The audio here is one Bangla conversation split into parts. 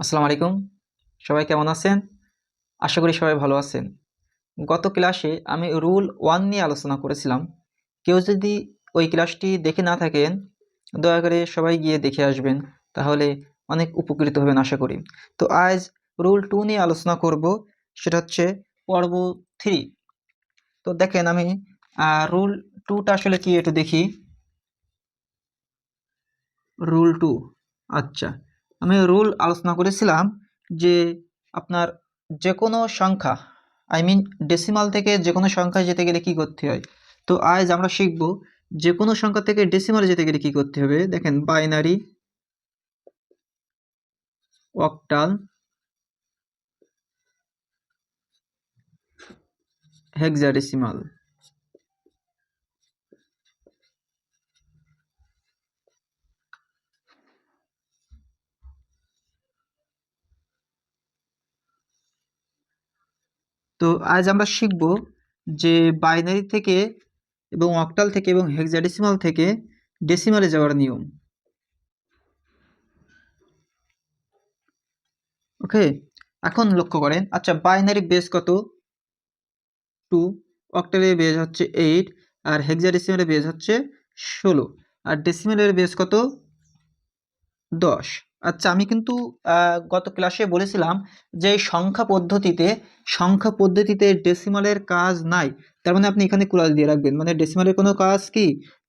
আসসালামু আলাইকুম। সবাই কেমন আছেন? আশা করি সবাই ভালো আছেন। গত ক্লাসে আমি রুল ওয়ান নিয়ে আলোচনা করেছিলাম। কেউ যদি ওই ক্লাসটি দেখে না থাকেন, দয়া করে সবাই গিয়ে দেখে আসবেন। তাহলে অনেক উপকৃত হবেন, আশা করি। তো আজ রুল টু নিয়ে আলোচনা করব, সেটা হচ্ছে পর্ব থ্রি। তো দেখেন আমি রুল টুটা আসলে কি একটু দেখি। রুল টু আচ্ছা। আমি রুল আলোচনা করেছিলাম যে আপনার যে কোনো সংখ্যা আই মিন ডেসিমাল থেকে যে কোনো সংখ্যায় যেতে গেলে কি করতে হয়? তো আজ আমরা শিখব যে কোনো সংখ্যা থেকে ডেসিমালে যেতে গেলে কি করতে হবে? দেখেন বাইনারি অক্টাল হেক্সাডেসিমাল তো আজ আমরা শিখব যে বাইনারি থেকে এবং অক্টাল থেকে এবং হেক্সাডেসিমাল থেকে ডেসিমালে যাওয়ার নিয়ম। ওকে? এখন লক্ষ্য করেন আচ্ছা বাইনারি বেস কত? টু। অক্টালের বেস হচ্ছে এইট আর হেক্সাডেসিমালের বেস হচ্ছে ষোলো। আর ডেসিমালের বেস কত? দশ। আচ্ছা আমি কিন্তু গত ক্লাসে বলেছিলাম যে সংখ্যা পদ্ধতিতে সংখ্যা পদ্ধতিতে ডেসিমালের কাজ নাই। তার মানে আপনি এখানে কুড়াল দিয়ে রাখবেন। মানে ডেসিমালের কোনো কাজ কি?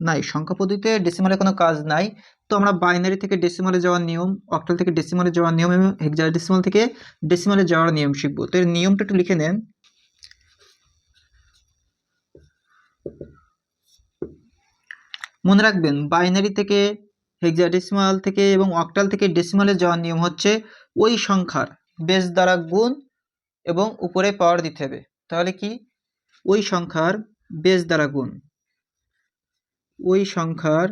নাই। সংখ্যা পদ্ধতিতে ডেসিমালের কোনো কাজ নাই। তো আমরা বাইনারি থেকে ডেসিমালে যাওয়ার নিয়ম অক্টাল থেকে ডেসিমালে যাওয়ার নিয়ম এবং হেক্সাডেসিমাল থেকে ডেসিমালে যাওয়ার নিয়ম শিখব। তো এর নিয়মটা একটু লিখে নেন। মনে রাখবেন বাইনারি থেকে হেক্সাডেসিমাল থেকে এবং অক্টাল থেকে ডেসিমালে যাওয়ার নিয়ম হচ্ছে ওই সংখ্যার বেস দ্বারা গুণ এবং উপরে পাওয়ার দিতে হবে। তাহলে কি? ওই সংখ্যার বেস দ্বারা গুণ। ওই সংখ্যার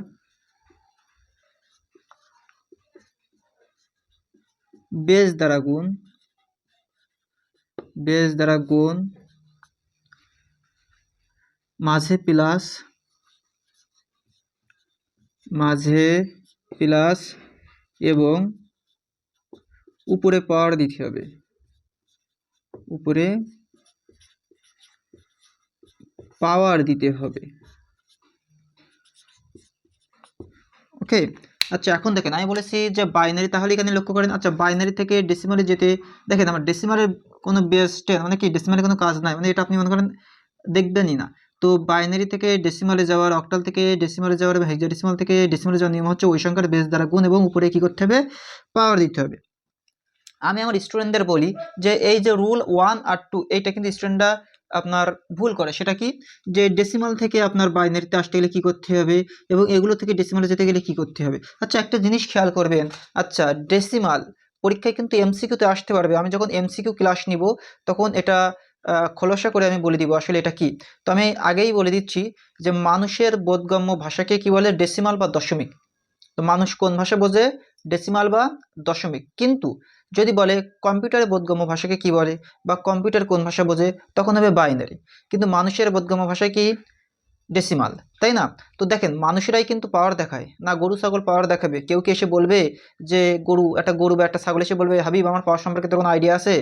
বেস দ্বারা গুণ বেস দ্বারা গুণ, মাঝে প্লাস মাঝে প্লাস এবং উপরে পাওয়ার দিতে হবে। উপরে পাওয়ার দিতে হবে। ওকে আচ্ছা এখন দেখেন আমি বলেছি যে বাইনারি, তাহলে এখানে লক্ষ্য করেন আচ্ছা বাইনারি থেকে ডেসিমালে যেতে, দেখেন আমার ডেসিমালের কোনো বেস টেন মানে কি ডেসিমালের কোনো কাজ নাই মানে এটা আপনি মনে করেন দেখবেনই না। তো বাইনারি থেকে ডেসিমালে যাওয়ার অক্টাল থেকে ডেসিমালে যাওয়ার এবং হেক্সাডেসিমাল থেকে ডেসিমালে যাওয়ার নিয়ম হচ্ছে ওই সংখ্যার বেস দ্বারা গুণ এবং উপরে কী করতে হবে? পাওয়ার দিতে হবে। আমি আমার স্টুডেন্টদের বলি যে এই যে রুল ওয়ান আর টু এইটা কিন্তু স্টুডেন্টরা আপনার ভুল করে। সেটা কি? যে ডেসিমাল থেকে আপনার বাইনারিতে আসতে গেলে কী করতে হবে? এবং এগুলো থেকে ডেসিমালে যেতে গেলে কি করতে হবে? আচ্ছা একটা জিনিস খেয়াল করবেন। আচ্ছা ডেসিমাল পরীক্ষায় কিন্তু এমসিকিউতে আসতে পারবে। আমি যখন এমসিকিউ ক্লাস নিব, তখন এটা খোলসা করে আমি বলে দিব আসলে এটা কি। তো আমি আগেই বলে দিচ্ছি যে মানুষের বোধগম্য ভাষাকে কি বলে? ডেসিমাল বা দশমিক। তো মানুষ কোন ভাষা বোঝে? ডেসিমাল বা দশমিক। কিন্তু যদি বলে কম্পিউটারের বোধগম্য ভাষাকে কি বলে বা কম্পিউটার কোন ভাষা বোঝে, তখন হবে বাইনারি কিন্তু মানুষের বোধগম্য ভাষা কি? ডেসিমাল তাই না? তো দেখেন, মানুষেরাই কিন্তু পাওয়ার দেখায়। না, গরু, ছাগল পাওয়ার দেখাবে। কেউ কি এসে বলবে যে, গরু, একটা গরু বা একটা ছাগল এসে বলবে, হাবিব, আমার পাওয়ার সম্পর্কে তো কোনো আইডিয়া আছে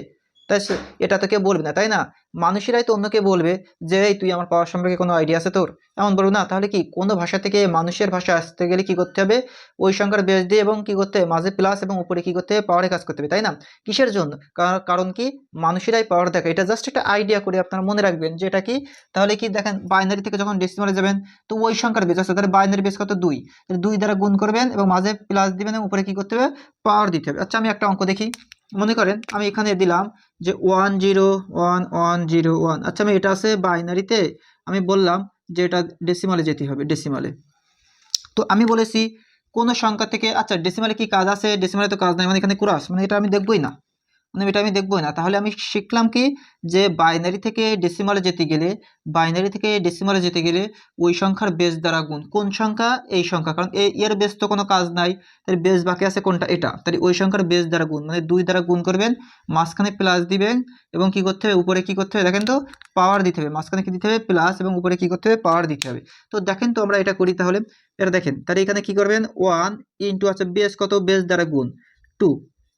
তাই এটা তো কেউ বলবে না, তাই না? মানুষেরাই তো অন্যকে বলবে যে, এই তুই আমার পাওয়ার সম্পর্কে কোনো আইডিয়া আছে তোর? এমন বলব না, তাহলে কি কোনো ভাষা থেকে মানুষের ভাষা আসতে গেলে কি করতে হবে? ওই সংখ্যার বেস দিয়ে এবং কি করতে হবে? মাঝে প্লাস এবং উপরে কি করতে হবে? পাওয়ারে কাজ করতে হবে, তাই না? কিসের জন্য? কার- কারণ কি? মানুষেরাই পাওয়ার দেখে এটা জাস্ট একটা আইডিয়া করে আপনারা মনে রাখবেন যে, এটা কি? তাহলে কি দেখেন বাইনারি থেকে যখন ডেসিমালে যাবেন, তো ওই সংখ্যার বেস আছে, তাহলে বাইনারি বেস কত? দুই। দুই দ্বারা গুণ করবেন এবং মাঝে প্লাস দিবেন এবং উপরে কি করতে হবে? পাওয়ার দিতে হবে। আচ্ছা আমি একটা অঙ্ক দেখি। মনে করেন, আমি এখানে দিলাম যে one zero one one zero one. আচ্ছা আমি এটা আছে বাইনারিতে, আমি বললাম যে এটা ডেসিমালে যেতে হবে ডেসিমালে তো আমি বলেছি, কোন সংখ্যা থেকে আচ্ছা ডেসিমালে কি কাজ আছে? ডেসিমালে তো কাজ নাই মানে এখানে ক্রাস মানে এটা আমি দেখবই না। এটা আমি দেখবই না। তাহলে আমি শিখলাম কি যে বাইনারি থেকে ডেসিমালে যেতে গেলে বাইনারি থেকে ডেসিমালে যেতে গেলে ওই সংখ্যার বেস দ্বারা গুণ। কোন সংখ্যা? এই সংখ্যা। কারণ এর বেস তো কোনো কাজ নাই। তাহলে বেস বাকি আছে কোনটা? এটা। তাহলে ওই সংখ্যার বেস দ্বারা গুণ। মানে দুই দ্বারা গুণ করবেন, মাঝখানে প্লাস দিবেন এবং কি করতে হবে? উপরে কি করতে হবে? দেখেন তো পাওয়ার দিতে হবে। মাঝখানে কি দিতে হবে? প্লাস এবং উপরে কি করতে হবে? পাওয়ার দিতে হবে। তো দেখেন তো আমরা এটা করি তাহলে। এটা দেখেন, তাহলে এখানে কি করবেন? ওয়ান ইন্টু আছে বেস কত? বেস দ্বারা গুণ। টু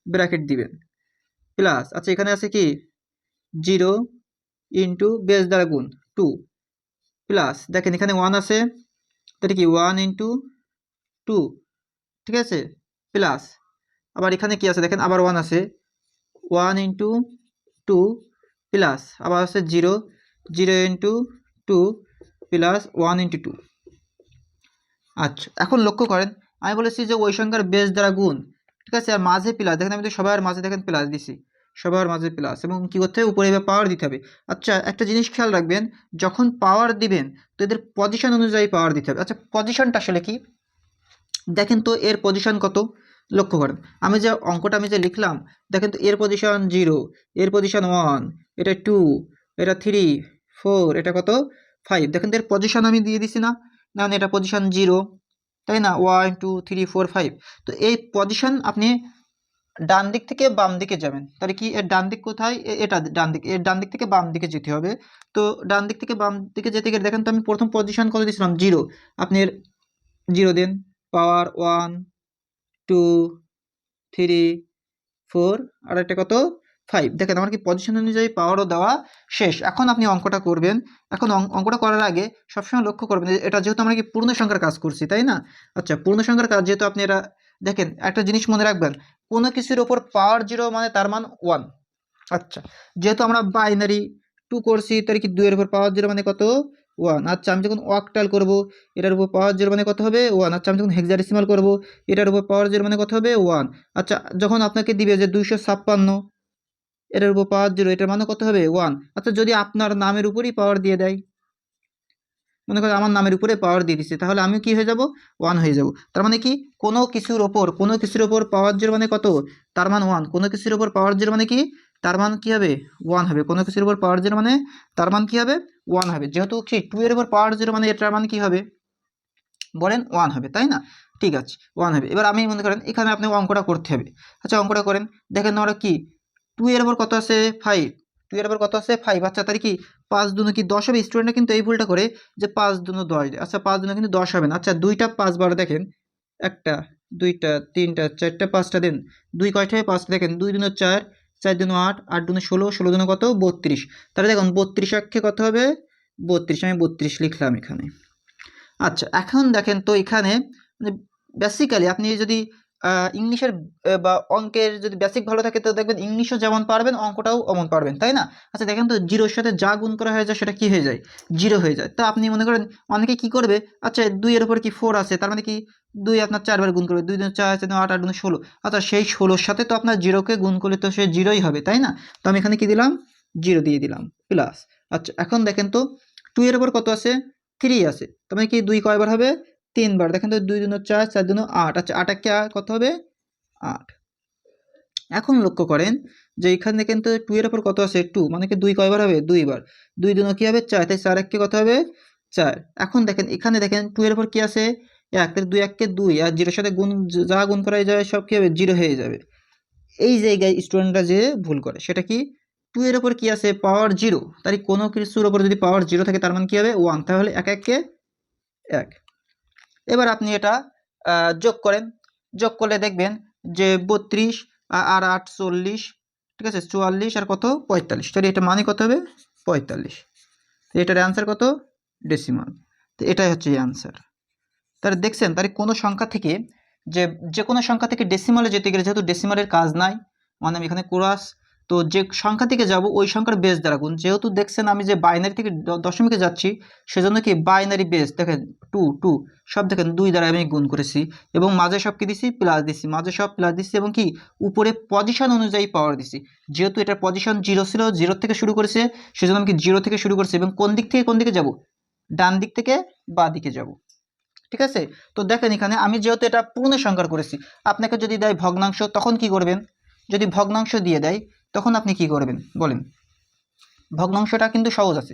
ব্র্যাকেট দিবেন। প্লাস আচ্ছা এখানে আছে কি? জিরো ইন্টু বেস দ্বারা গুণ টু প্লাস, দেখেন এখানে ওয়ান আছে, তাহলে কি? ওয়ান ইন্টু টু, ঠিক আছে? প্লাস, আবার এখানে কি আছে? দেখেন আবার ওয়ান আছে, ওয়ান ইন্টু টু প্লাস, আবার আছে zero zero into two plus one into two. আচ্ছা এখন লক্ষ্য করেন, আমি বলেছি যে ওই সংখ্যার বেস দ্বারা গুণ ঠিক আছে, আর মাঝে প্লাস দেখেন আমি তো সবার মাঝে দেখেন প্লাস দিছি। সবার মাঝে প্লাস এবং কী করতে হবে? উপরে এবার পাওয়ার দিতে হবে। আচ্ছা একটা জিনিস খেয়াল রাখবেন, যখন পাওয়ার দিবেন, তো এদের পজিশন অনুযায়ী পাওয়ার দিতে হবে। আচ্ছা পজিশনটা আসলে কি? দেখেন তো এর পজিশন কত? লক্ষ্য করেন, আমি যে অঙ্কটা আমি যে লিখলাম, দেখেন তো এর পজিশন জিরো এর পজিশন ওয়ান এটা টু এটা থ্রি ফোর এটা কত? ফাইভ দেখেন তো এর পজিশন আমি দিয়ে দিছি না? না এটা পজিশন জিরো তাই না? One two three four five তো এই পজিশন আপনি ডান দিক থেকে বাম দিকে যাবেন। তাহলে কি? এর ডান দিক কোথায়? এটা ডান দিক। এর ডান দিক থেকে বাম দিকে যেতে হবে। তো ডান দিক থেকে বাম দিকে যেতে গেলে দেখেন তো আমি প্রথম পজিশন কত দিয়েছিলাম? জিরো আপনি জিরো দেন। Power one two three four আর একটা কত? ফাইভ দেখেন, আমার কি পজিশন অনুযায়ী পাওয়ারও দেওয়া শেষ। এখন আপনি অঙ্কটা করবেন। এখন অঙ্ক- অঙ্কটা করার আগে সবসময় লক্ষ্য করবেন এটা যেহেতু আমরা কি পূর্ণ সংখ্যার কাজ করছি, তাই না? আচ্ছা পূর্ণ সংখ্যার কাজ যেহেতু আপনি এটা দেখেন, একটা জিনিস মনে রাখবেন, কোনো কিছুর ওপর পাওয়ার জিরো মানে তার মান ওয়ান আচ্ছা যেহেতু আমরা বাইনারি টু করছি তার কি দুইয়ের উপর পাওয়ার জিরো মানে কত? ওয়ান আচ্ছা আমি যখন অকটাল করব, এটার উপর পাওয়ার জিরো মানে কত হবে? ওয়ান আচ্ছা আমি যখন হেক্সাডেসিমাল করব, এটার উপর পাওয়ার জিরো মানে কত হবে? ওয়ান আচ্ছা যখন আপনাকে দিবে যে দুইশো ছাপ্পান্ন এটার উপর পাওয়ার জিরো এটার মানে কত হবে? ওয়ান অর্থাৎ যদি আপনার নামের উপরই পাওয়ার দিয়ে দেয়, মনে করেন আমার নামের উপরে পাওয়ার দিয়ে দিচ্ছে তাহলে আমি কি হয়ে যাব? ওয়ান হয়ে যাব। তার মানে কি? কোনো কিছুর ওপর, কোনো কিছুর ওপর পাওয়ার জিরো মানে কত? তার মান ওয়ান কোনো কিছুর ওপর পাওয়ার জিরো মানে কি? তার মান কি হবে? ওয়ান হবে। কোনো কিছুর উপর পাওয়ার জিরো মানে তার মান কি হবে? ওয়ান হবে। যেহেতু কি? টু এর উপর পাওয়ার জিরো মানে এটার মান কি হবে? বলেন ওয়ান হবে, তাই না? ঠিক আছে ওয়ান হবে। এবার আমি মনে করেন এখানে আপনি অঙ্কটা করতে হবে। আচ্ছা অঙ্কটা করেন। দেখেন আমরা কি টু এর কত আছে? ফাইভ টু এর কত আছে? ফাইভ আচ্ছা তাহলে কি পাঁচ দুনো কি দশ হবে? স্টুডেন্টরা কিন্তু এই ভুলটা করে যে পাঁচ দুনো দশ। আচ্ছা পাঁচ দুনো কিন্তু দশ হবে না। আচ্ছা দুইটা পাঁচ বার দেখেন। একটা, দুইটা, তিনটা, চারটা, পাঁচটা দেন। দুই কয়টা হয় পাঁচটা দেখেন। দুই দুনো চার চার দুনো আট আট দুনো ষোলো ষোলো দুনো কত? বত্রিশ। তাহলে দেখুন, বত্রিশ অক্ষে কত হবে? বত্রিশ। আমি বত্রিশ লিখলাম এখানে। আচ্ছা এখন দেখেন তো এখানে মানে বেসিক্যালি আপনি যদি ইংলিশের বা অঙ্কের যদি বেসিক ভালো থাকে, তো দেখবেন ইংলিশও যেমন পারবেন, অঙ্কটাও অমন পারবেন, তাই না? আচ্ছা দেখেন তো জিরোর সাথে যা গুণ করা হয়ে যায়, সেটা কি হয়ে যায়? জিরো হয়ে যায়। তো আপনি মনে করেন, অনেকে কি করবে? আচ্ছা দুইয়ের উপর কি ফোর আছে? তার মানে কি দুই আপনার চারবার গুণ করবে। দুই চার দুই আট আট ষোলো। আচ্ছা সেই ষোলোর সাথে তো আপনার জিরোকে গুণ করলে তো সে জিরোই হবে, তাই না? তো আমি এখানে কি দিলাম? জিরো দিয়ে দিলাম প্লাস আচ্ছা এখন দেখেন তো টু এর উপর কত আছে? থ্রি আছে। তার মানে কি দুই কয়বার হবে? তিনবার। দেখেন তো দুই দিন চার চার দিন আট। আচ্ছা আট একে কত হবে? আট। এখন লক্ষ্য করেন যে এখানে দেখেন তো টু এর উপর কত আছে? টু মানে কি দুই কয়বার হবে? দুইবার। দুই দিনও কি হবে? চার। তাই চার এককে কত হবে? চার। এখন দেখেন, এখানে দেখেন টু এর উপর কি আছে? এক। তাহলে দুই এককে দুই। আর জিরোর সাথে গুণ, যা গুণ করা যায়, সব কি হবে? জিরো হয়ে যাবে। এই জায়গায় স্টুডেন্টরা যে ভুল করে, সেটা কি? টু এর উপর কি আছে? পাওয়ার জিরো তাহলে কোনো কিছুর উপর যদি পাওয়ার জিরো থাকে, তার মানে কি হবে? ওয়ান তাহলে এক এককে এক। এবার আপনি এটা যোগ করেন। যোগ করলে দেখবেন যে বত্রিশ আর আট চল্লিশ ঠিক আছে, চুয়াল্লিশ আর কত? পঁয়তাল্লিশ। তাহলে এটা মানে কত হবে? পঁয়তাল্লিশ। এটার অ্যান্সার কত? ডেসিমাল তো এটাই হচ্ছে অ্যান্সার তাহলে দেখছেন, তাহলে কোনো সংখ্যা থেকে যে যে কোনো সংখ্যা থেকে ডেসিমালে যেতে গেলে যেহেতু ডেসিমালের কাজ নাই মানে আমি এখানে কোরাস তো যে সংখ্যা থেকে যাব, ওই সংখ্যার বেস দ্বারা গুণ যেহেতু দেখছেন আমি যে বাইনারি থেকে দশমিকে যাচ্ছি, সেজন্য কি বাইনারি বেস দেখেন টু টু সব দেখেন দুই দ্বারা আমি গুণ করেছি। এবং মাঝে সব কি দিছি? প্লাস দিছি। মাঝে সব প্লাস দিছি এবং কি উপরে পজিশন অনুযায়ী পাওয়ার দিছি। যেহেতু এটার পজিশন জিরো ছিল জিরো থেকে শুরু করেছে, সেজন্য আমি কি জিরো থেকে শুরু করছি এবং কোন দিক থেকে কোন দিকে যাব? ডান দিক থেকে বা দিকে যাব। ঠিক আছে? তো দেখেন এখানে আমি যেহেতু এটা পূর্ণ সংখ্যার করেছি, আপনাকে যদি দেয় ভগ্নাংশ, তখন কি করবেন? যদি ভগ্নাংশ দিয়ে দেয় তখন আপনি কি করবেন? বলেন। ভগ্নাংশটা কিন্তু সহজ আছে।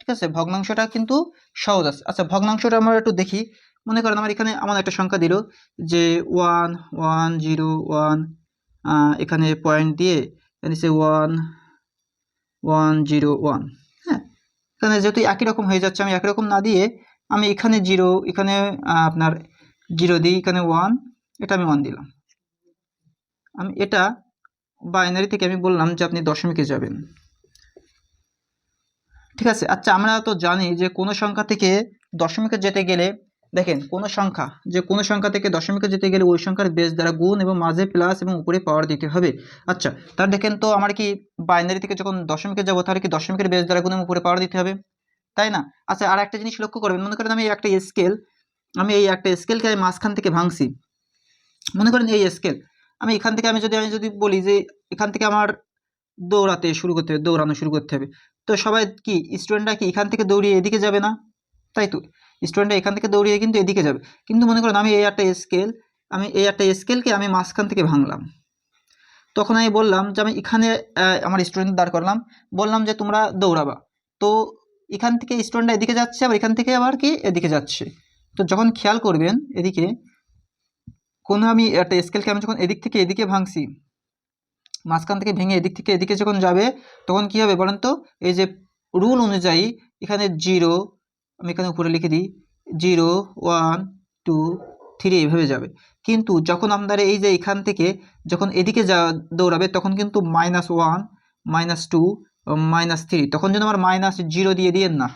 ঠিক আছে? ভগ্নাংশটা কিন্তু সহজ আছে। আচ্ছা ভগ্নাংশটা আমরা একটু দেখি। মনে করেন আমার এখানে আমার একটা সংখ্যা দিল যে ওয়ান ওয়ান জিরো ওয়ান এখানে পয়েন্ট দিয়ে ওয়ান ওয়ান জিরো ওয়ান হ্যাঁ? এখানে যেহেতু একই রকম হয়ে যাচ্ছে, আমি একই রকম না দিয়ে আমি এখানে জিরো এখানে আপনার জিরো দিই, এখানে ওয়ান এটা আমি ওয়ান দিলাম। আমি এটা বাইনারি থেকে আমি বললাম যে আপনি দশমিকে যাবেন। ঠিক আছে? আচ্ছা আমরা তো জানি যে কোনো সংখ্যা থেকে দশমিকে যেতে গেলে, দেখেন, কোনো সংখ্যা, যে কোনো সংখ্যা থেকে দশমিকে যেতে গেলে ওই সংখ্যার বেস দ্বারা গুণ এবং মাঝে প্লাস এবং উপরে পাওয়ার দিতে হবে। আচ্ছা তার দেখেন তো আমার কি বাইনারি থেকে যখন দশমিকে যাব, তাহলে কি দশমিকের বেস দ্বারা গুণ এবং উপরে পাওয়ার দিতে হবে? তাই না? আচ্ছা আর একটা জিনিস লক্ষ্য করবেন। মনে করেন আমি একটা স্কেল আমি এই একটা স্কেলকে আমি মাঝখান থেকে ভাঙছি। মনে করেন এই স্কেল আমি এখান থেকে আমি যদি আমি যদি বলি যে এখান থেকে আমার দৌড়াতে শুরু করতে হবে, দৌড়ানো শুরু করতে হবে। তো সবাই কি স্টুডেন্টরা কি এখান থেকে দৌড়িয়ে এদিকে যাবে না? তাই তো? স্টুডেন্টরা এখান থেকে দৌড়িয়ে কিন্তু এদিকে যাবে। কিন্তু মনে করেন আমি এই একটা স্কেল আমি এই একটা স্কেলকে আমি মাঝখান থেকে ভাঙলাম। তখন আমি বললাম যে আমি এখানে আমার স্টুডেন্ট দাঁড় করলাম। বললাম যে তোমরা দৌড়াবা। তো এখান থেকে স্টুডেন্টরা এদিকে যাচ্ছে, আবার এখান থেকে আবার কি, এদিকে যাচ্ছে। তো যখন খেয়াল করবেন এদিকে কোনো আমি একটা স্কেলকে আমি যখন এদিক থেকে এদিকে ভাঙছি, মাঝখান থেকে ভেঙে এদিক থেকে এদিকে যখন যাবে, তখন কি হবে বলেন তো? এই যে রুল অনুযায়ী এখানে জিরো আমি এখানে উপরে লিখে দিই জিরো ওয়ান টু থ্রি এইভাবে যাবে। কিন্তু যখন আপনারা এই যে এখান থেকে যখন এদিকে যা দৌড়াবে, তখন কিন্তু minus one minus two minus three তখন যেন আমার মাইনাস জিরো দিয়ে দিয়েন না।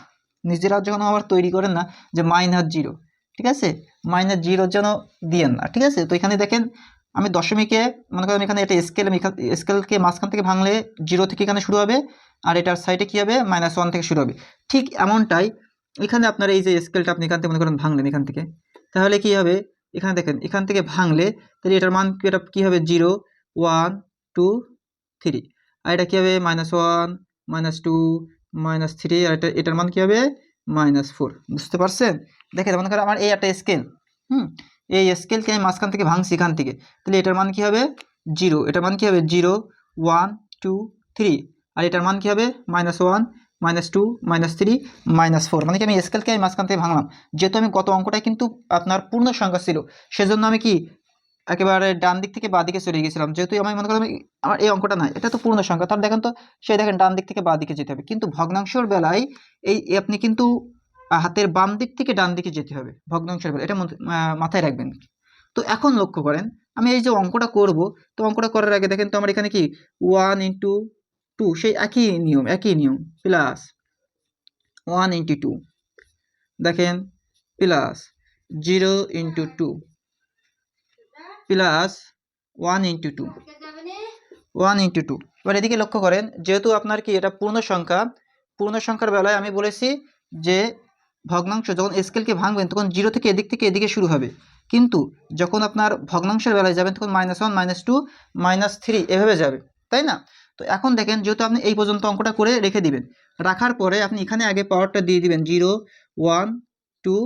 নিজেরা যখন আবার তৈরি করেন না যে মাইনাস জিরো ঠিক আছে? মাইনাস জিরো যেন দিয়েন না, ঠিক আছে? তো এখানে দেখেন, আমি দশমিকে, মনে করেন এখানে এটা স্কেল আমি স্কেলকে মাঝখান থেকে ভাঙলে জিরো থেকে এখানে শুরু হবে, আর এটার সাইডে কী হবে? মাইনাস ওয়ান থেকে শুরু হবে। ঠিক এমনটাই, এখানে আপনার এই যে স্কেলটা আপনি এখান থেকে মনে করেন ভাঙলেন এখান থেকে, তাহলে কি হবে? এখানে দেখেন, এখান থেকে ভাঙলে, তাহলে এটার মান এটা কী হবে? জিরো ওয়ান টু থ্রি আর এটা কী হবে? Minus one minus two minus three আর এটা, এটার মান কী হবে? মাইনাস ফোর বুঝতে পারছেন? দেখেন মনে করেন আমার এই একটা স্কেল হুম? এই স্কেলকে আমি মাঝখান থেকে ভাঙছি এখান থেকে, তাহলে এটার মান কী হবে? জিরো এটার মান কী হবে? জিরো ওয়ান টু থ্রি আর এটার মান কী হবে? Minus one minus two minus three minus four মানে কি আমি স্কেলকে আমি মাঝখান থেকে ভাঙলাম। যেহেতু আমি গত অঙ্কটা কিন্তু আপনার পূর্ণ সংখ্যা ছিল, সেজন্য আমি কি একেবারে ডান দিক থেকে বাঁ দিকে চলে গেছিলাম যেহেতু আমি মনে করলাম আমার এই অঙ্কটা নাই, এটা তো পূর্ণ সংখ্যা। তার দেখেন তো, সেই দেখেন ডান দিক থেকে বাঁ দিকে যেতে হবে। কিন্তু ভগ্নাংশের বেলায় এই আপনি কিন্তু হাতের বাম দিক থেকে ডান দিকে যেতে হবে ভগ্নাংশের বেলা এটা মাথায় রাখবেন। তো এখন লক্ষ্য করেন, আমি এই যে অঙ্কটা করব, তো অঙ্কটা করার আগে দেখেন তো আমার এখানে কি ওয়ান ইন্টু টু সেই একই নিয়ম একই নিয়ম প্লাস ওয়ান ইন্টু টু দেখেন plus zero into two plus one into two one into two এবার এদিকে লক্ষ্য করেন, যেহেতু আপনার কি এটা পূর্ণ সংখ্যা, পূর্ণ সংখ্যার বেলায় আমি বলেছি যে ভগ্নাংশ যখন স্কেলকে ভাঙবেন, তখন জিরো থেকে এদিক থেকে এদিকে শুরু হবে। কিন্তু যখন আপনার ভগ্নাংশের বেলায় যাবেন, তখন minus one minus two minus three এভাবে যাবে, তাই না? তো এখন দেখেন, যেহেতু আপনি এই পর্যন্ত অঙ্কটা করে রেখে দিবেন, রাখার পরে আপনি এখানে আগে পাওয়ারটা দিয়ে দিবেন জিরো ওয়ান টু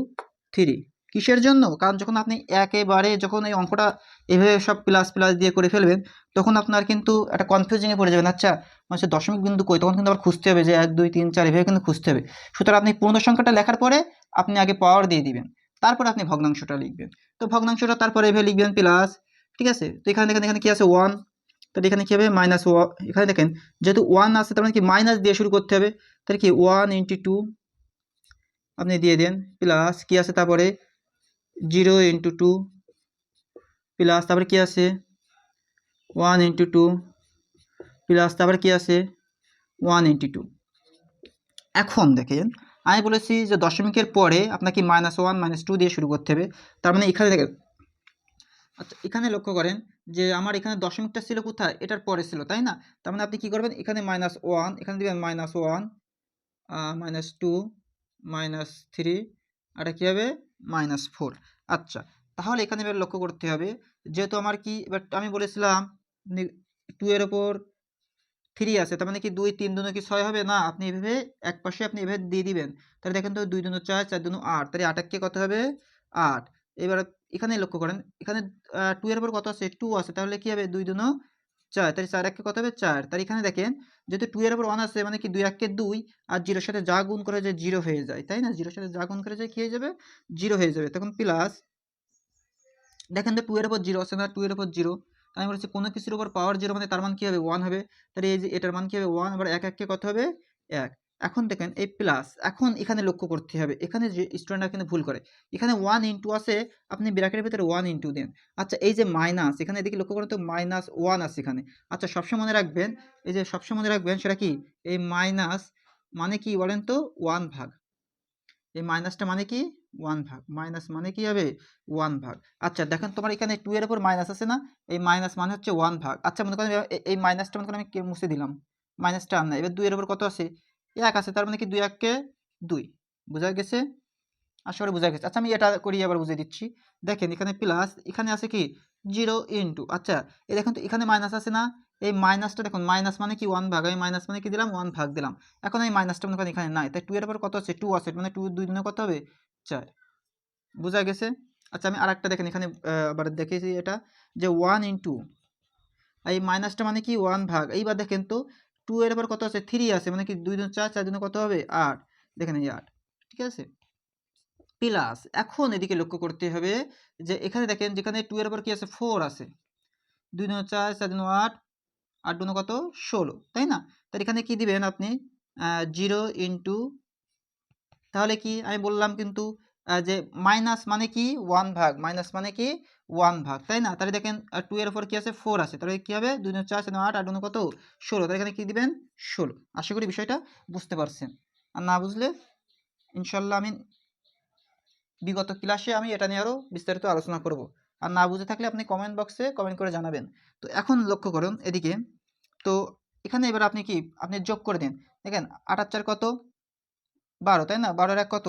থ্রি কিসের জন্য? কারণ যখন আপনি একেবারে যখন এই অঙ্কটা এভাবে সব প্লাস প্লাস দিয়ে করে ফেলবেন, তখন আপনার কিন্তু একটা কনফিউজিংয়ে পড়ে যাবেন। আচ্ছা মানে দশমিক বিন্দু কই? তখন কিন্তু আবার খুঁজতে হবে যে এক, দুই, তিন, চার, এভাবে কিন্তু খুঁজতে হবে। সুতরাং আপনি পূর্ণ সংখ্যাটা লেখার পরে আপনি আগে পাওয়ার দিয়ে দিবেন। তারপর আপনি ভগ্নাংশটা লিখবেন। তো ভগ্নাংশটা তারপরে এভাবে লিখবেন প্লাস ঠিক আছে? তো এখানে দেখেন, এখানে কি আছে? ওয়ান তাহলে এখানে কী হবে? মাইনাস এখানে দেখেন, যেহেতু ওয়ান আছে, তার মানে কি মাইনাস দিয়ে শুরু করতে হবে। তাহলে কি? ওয়ান ইন্টু টু আপনি দিয়ে দেন প্লাস কি আছে তারপরে? জিরো ইন্টু টু প্লাস, তারপরে কি আছে? ওয়ান ইন্টু টু প্লাস, তারপরে কি আছে? One into two. এখন দেখেন, আমি বলেছি যে দশমিকের পরে আপনাকে মাইনাস ওয়ান, মাইনাস টু দিয়ে শুরু করতে হবে। তার মানে এখানে দেখেন আচ্ছা এখানে লক্ষ্য করেন যে আমার এখানে দশমিকটা ছিল কোথায়? এটার পরে ছিল, তাই না? তার মানে আপনি কী করবেন? এখানে মাইনাস ওয়ান, এখানে দেবেন minus one minus two, minus three, আর কী হবে? মাইনাস ফোর আচ্ছা তাহলে এখানে এবার লক্ষ্য করতে হবে, যেহেতু আমার কি, এবার আমি বলেছিলাম টু এর ওপর থ্রি আছে, তার মানে কি দুই, তিন দুনো কি ছয় হবে? না, আপনি এভাবে এক পাশে আপনি এভাবে দিয়ে দিবেন। তাহলে দেখেন তো দুই দুনো চার চার দুনো আট, তাহলে আটাককে কত হবে? আট। এবার এখানে লক্ষ্য করেন, এখানে টু এর উপর কত আছে? টু আছে, তাহলে কি হবে? দুই দুনো চার, তাহলে চার এককে কত হবে? চার। তার এখানে দেখেন, যেহেতু টু এর উপর ওয়ান আছে মানে কি দুই এককে দুই আর জিরোর সাথে যা গুণ করে যায় জিরো হয়ে যায়, তাই না? জিরোর সাথে যা গুণ করে যায় কি হয়ে যাবে? জিরো হয়ে যাবে। তখন প্লাস দেখেন তো টু এর উপর জিরো আছে না টু এর উপর জিরো আমি বলছি কোনো কিছুর উপর পাওয়ার জিরো মানে তার মান কি হবে? ওয়ান হবে। তাহলে এই যে এটার মান কি হবে? ওয়ান আবার এক এককে কত হবে? এক। এখন দেখেন এই প্লাস এখন এখানে লক্ষ্য করতে হবে। এখানে যে স্টুডেন্টরা কিন্তু ভুল করে। এখানে ওয়ান ইন্টু আছে, আপনি ব্র্যাকেটের ভিতরে ওয়ান ইন্টু দেন। আচ্ছা এই যে মাইনাস এখানে এদিকে লক্ষ্য করেন তো মাইনাস ওয়ান আছে এখানে। আচ্ছা সবসময় মনে রাখবেন, এই যে সবসময় মনে রাখবেন, সেটা কি? এই মাইনাস মানে কি বলেন তো? ওয়ান ভাগ। এই মাইনাসটা মানে কি? ওয়ান ভাগ। মাইনাস মানে কি হবে? ওয়ান ভাগ। আচ্ছা দেখেন তোমার এখানে টু এর উপর মাইনাস আছে না? এই মাইনাস মানে হচ্ছে ওয়ান ভাগ। আচ্ছা মনে করেন এই মাইনাসটা মনে করেন আমি মুছে দিলাম। মাইনাসটা আর না এবার দুইয়ের উপর কত আছে? এক আছে, তার মানে কি দুই এককে দুই, বোঝা গেছে? আশা করি বোঝা গেছে। আচ্ছা আমি এটা করি আবার বুঝিয়ে দিচ্ছি। দেখেন, এখানে প্লাস এখানে আছে কি? জিরো ইন্টু আচ্ছা এই দেখেন তো, এখানে মাইনাস আছে না? এই মাইনাসটা দেখুন মাইনাস মানে কি ওয়ান ভাগ? আমি মাইনাস মানে কি দিলাম? ওয়ান ভাগ দিলাম। এখন এই মাইনাসটা মনে করেন এখানে নাই। তাই টু এর উপর কত আছে? টু আছে মানে টু দুই দিনে কত হবে? চার। বোঝা গেছে? আচ্ছা আমি আর একটা দেখেন, এখানে আবার দেখেছি এটা, যে ওয়ান ইন্টু এই মাইনাসটা মানে কি? ওয়ান ভাগ। এইবার দেখেন তো টু এর উপর কত আছে? থ্রি আছে মানে কি দুই দিন চার চার দিনে কত হবে? আট। দেখেন এই আট। ঠিক আছে? প্লাস এখন এদিকে লক্ষ্য করতে হবে যে, এখানে দেখেন যেখানে টু এর উপর কি আছে? ফোর আছে। দুই দিন চার চার দিন আট আট দুনো কত? ষোলো। তাই না? তার এখানে কি দিবেন আপনি? জিরো ইন্টু তাহলে কি? আমি বললাম কিন্তু যে মাইনাস মানে কি? ওয়ান ভাগ। মাইনাস মানে কি? ওয়ান ভাগ। তাই না? তাহলে দেখেন টু এর উপর কি আছে? ফোর আছে। তাহলে কি হবে? দুই চার আট আট কত? ষোলো। তাহলে এখানে কি দিবেন? ষোলো। আশা করি বিষয়টা বুঝতে পারছেন। আর না বুঝলে ইনশাল্লাহ আমি বিগত ক্লাসে আমি এটা নিয়ে আরও বিস্তারিত আলোচনা করব। আর না বুঝে থাকলে আপনি কমেন্ট বক্সে কমেন্ট করে জানাবেন। তো এখন লক্ষ্য করুন এদিকে। তো এখানে এবার আপনি কি? আপনি যোগ করে দিন। দেখেন, আট আর চার কত? বারো। তাই না? বারোর এক কত?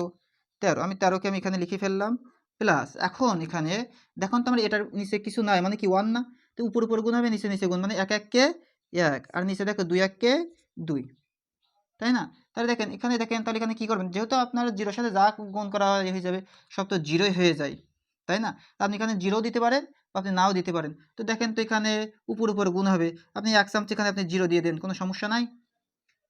তেরো, আমি তেরোকে আমি এখানে লিখে ফেললাম। প্লাস এখন এখানে দেখুন তো আমার এটার নিচে কিছু নাই মানে কি ওয়ান না? তো উপর উপর গুণ হবে, নিচে নিচে গুণ মানে এক এককে এক। আর নিচে দেখো দুই এককে দুই। তাই না? তাহলে দেখেন, এখানে দেখেন, তাহলে এখানে কী করবেন? যেহেতু আপনার জিরোর সাথে যা গুণ করা হয় হয়ে যাবে, সব তো জিরোই হয়ে যায়। তাই না? আপনি এখানে জিরো দিতে পারেন বা আপনি নাও দিতে পারেন। তো দেখেন তো এখানে উপর উপর গুণ হবে। আপনি এক চামচ এখানে আপনি জিরো দিয়ে দেন, কোনো সমস্যা নাই।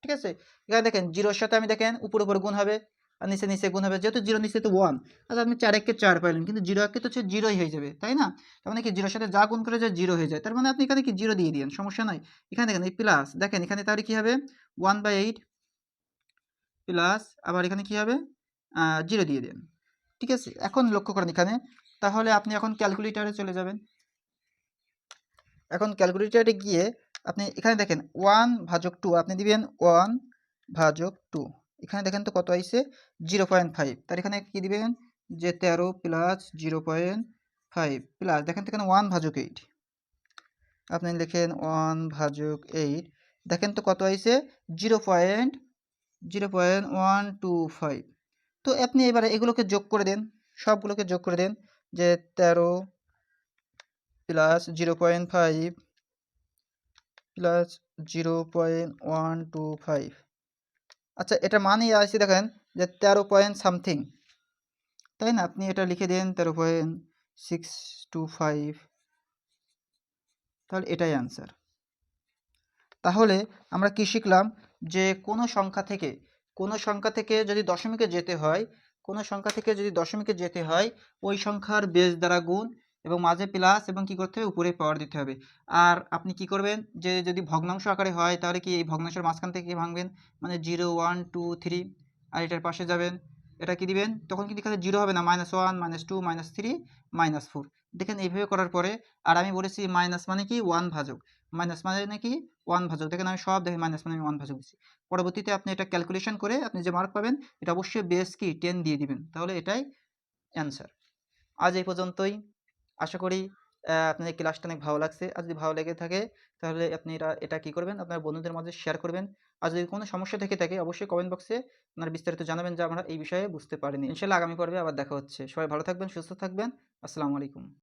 ঠিক আছে? এখানে দেখেন জিরোর সাথে আমি দেখেন, উপর উপর গুণ হবে। আর নিচে নিচে গুণ হবে যেহেতু জিরো নিচে তো ওয়ান আচ্ছা আপনি চার এককে চার পাইলেন, কিন্তু জিরো এককে তো হচ্ছে জিরোই হয়ে যাবে, তাই না? তার মানে কি জিরোর সাথে যা গুণ করে যায় জিরো হয়ে যায়। তার মানে আপনি এখানে কি জিরো দিয়ে দিন সমস্যা নাই। এখানে দেখেন, এই প্লাস দেখেন, এখানে তাহলে কি হবে? ওয়ান বাই এইট প্লাস আবার এখানে কি হবে? জিরো দিয়ে দেন। ঠিক আছে? এখন লক্ষ্য করেন এখানে। তাহলে আপনি এখন ক্যালকুলেটারে চলে যাবেন। এখন ক্যালকুলেটারে গিয়ে আপনি এখানে দেখেন ওয়ান ভাজক টু আপনি দিবেন ওয়ান ভাজক টু এখানে দেখেন তো কত আইছে? Zero point five. তার এখানে কি দিবেন? যে তেরো plus zero point five plus দেখেন তো এখানে ওয়ান ভাজক এইট আপনি লিখেন ওয়ান ভাজক এইট দেখেন তো কত আইছে? Zero point zero point one two five তো আপনি এবারে এগুলোকে যোগ করে দেন, সবগুলোকে যোগ করে দেন যে তেরো plus zero point five plus zero point one two five আচ্ছা এটা মানে আসছে দেখেন যে তেরো পয়েন্ট সামথিং তাই না? আপনি এটা লিখে দেন, তেরো পয়েন্ট সিক্স টু ফাইভ তাহলে এটাই অ্যান্সার তাহলে আমরা কি শিখলাম? যে কোনো সংখ্যা থেকে, কোনো সংখ্যা থেকে যদি দশমিকে যেতে হয়, কোনো সংখ্যা থেকে যদি দশমিকে যেতে হয়, ওই সংখ্যার বেস দ্বারা গুণ এবং মাঝে প্লাস এবং কি করতে হবে? উপরে পাওয়ার দিতে হবে। আর আপনি কি করবেন? যে যদি ভগ্নাংশ আকারে হয়, তাহলে কি এই ভগ্নাংশের মাঝখান থেকে ভাঙবেন? মানে জিরো ওয়ান টু থ্রি আর এটার পাশে যাবেন। এটা কি দিবেন? তখন কিন্তু এখানে জিরো হবে না। Minus one minus two minus three minus four দেখেন এইভাবে করার পরে, আর আমি বলেছি মাইনাস মানে কি? ওয়ান ভাজক। মাইনাস মানে কি? ওয়ান ভাজক। দেখেন আমি সব দেখেন মাইনাস মানে আমি ওয়ান ভাজক দিচ্ছি পরবর্তীতে আপনি এটা ক্যালকুলেশন করে আপনি যে মার্ক পাবেন, এটা অবশ্যই বেস কি টেন দিয়ে দিবেন। তাহলে এটাই অ্যান্সার আজ এই পর্যন্তই। আশা করি আপনাদের ক্লাসটা অনেক ভালো লাগছে। আর যদি ভালো লেগে থাকে, তাহলে আপনি এটা এটা কি করবেন? আপনার বন্ধুদের মাঝে শেয়ার করবেন। আর যদি কোনো সমস্যা থেকে থাকে, অবশ্যই কমেন্ট বক্সে আপনারা বিস্তারিত জানাবেন যে আমরা এই বিষয়ে বুঝতে পারিনি। ইনশাল্লাহ আগামী পর্বে আবার দেখা হচ্ছে। সবাই ভালো থাকবেন, সুস্থ থাকবেন। আসসালামু আলাইকুম।